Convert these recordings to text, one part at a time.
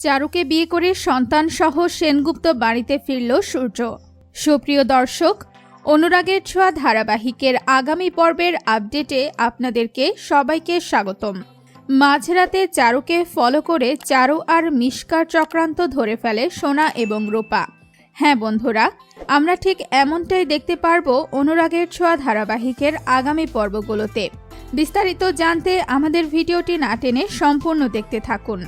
চারুকে বিয়ে করে সন্তান সহ সেনগুপ্ত বাড়িতে ফিরল সূর্য। সুপ্রিয় দর্শক, অনুরাগের ছোঁয়া ধারাবাহিকের আগামী পর্বের আপডেটে আপনাদেরকে সবাইকে স্বাগতম। মাঝরাতে চারুকে ফলো করে চারু আর মিষ্কার চক্রান্ত ধরে ফেলে সোনা এবং রূপা। হ্যাঁ বন্ধুরা, আমরা ঠিক এমনটাই দেখতে পারব অনুরাগের ছোঁয়া ধারাবাহিকের আগামী পর্বগুলোতে। বিস্তারিত জানতে আমাদের ভিডিওটি না টেনে সম্পূর্ণ দেখতে থাকুন।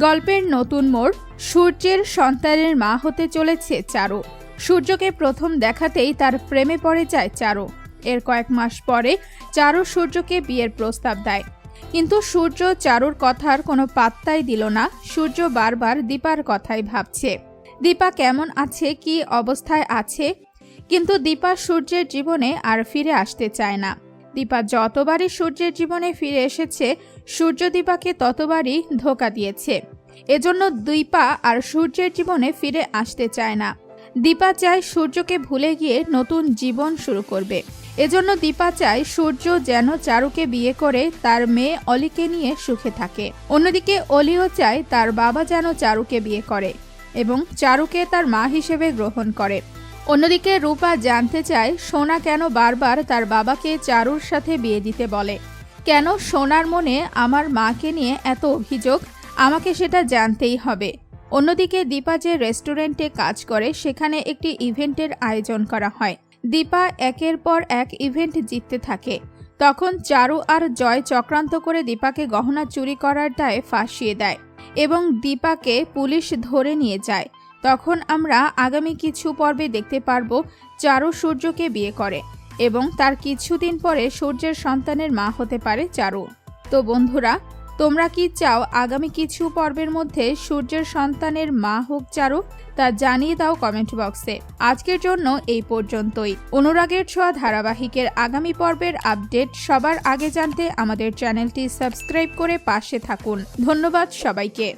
গল্পের নতুন মোড় সূর্যের সন্তানের মা হতে চলেছে চারু। সূর্যকে প্রথম দেখাতেই তার প্রেমে পড়ে যায় চারু। এর কয়েক মাস পরে চারু সূর্যকে বিয়ের প্রস্তাব দেয়। কিন্তু সূর্য চারুর কথার কোনো পাত্তাই দিল না। সূর্য বারবার দীপার কথাই ভাবছে। দীপা কেমন আছে, কি অবস্থায় আছে? কিন্তু দীপা সূর্যের জীবনে আর ফিরে আসতে চায় না। দীপা যতবারই সূর্যের জীবনে ফিরে এসেছে, সূর্য দীপাকে ততবারই ধোকা দিয়েছে। এজন্য দীপা আর সূর্যের জীবনে ফিরে আসতে চায় না। দীপা চায় সূর্যকে ভুলে গিয়ে নতুন জীবন শুরু করবে। এজন্য দীপা চায় সূর্য যেন চারুকে বিয়ে করে তার মেয়ে অলিকে নিয়ে সুখে থাকে। অন্যদিকে অলিও চায় তার বাবা যেন চারুকে বিয়ে করে এবং চারুকে তার মা হিসেবে গ্রহণ করে। অন্যদিকে রূপা জানতে চায় সোনা কেন বারবার তার বাবাকে চারুর সাথে বিয়ে দিতে বলে। কেন সোনার মনে আমার মাকে নিয়ে এত অভিযোগ? আমাকে সেটা জানতেই হবে। অন্যদিকে দীপা যে রেস্টুরেন্টে কাজ করে, সেখানে একটি ইভেন্টের আয়োজন করা হয়। দীপা একের পর এক ইভেন্ট জিততে থাকে। তখন চারু আর জয় চক্রান্ত করে দীপাকে গহনা চুরি করার দায়ে ফাঁসিয়ে দেয় এবং দীপাকে পুলিশ ধরে নিয়ে যায়। তখন আমরা আগামী কিছু পর্বে দেখতে পারব চারু সূর্যকে বিয়ে করে এবং তার কিছুদিন পরে সূর্যের সন্তানের মা হতে পারে চারু। তো বন্ধুরা, তোমরা কি চাও আগামী কিছু পর্বের মধ্যে সূর্যের সন্তানের মা হোক চারু? তা জানিয়ে দাও কমেন্ট বক্সে। আজকের জন্য এই পর্যন্তই। অনুরাগের ছোঁয়া ধারাবাহিকের আগামী পর্বের আপডেট সবার আগে জানতে আমাদের চ্যানেলটি সাবস্ক্রাইব করে পাশে থাকুন। ধন্যবাদ সবাইকে।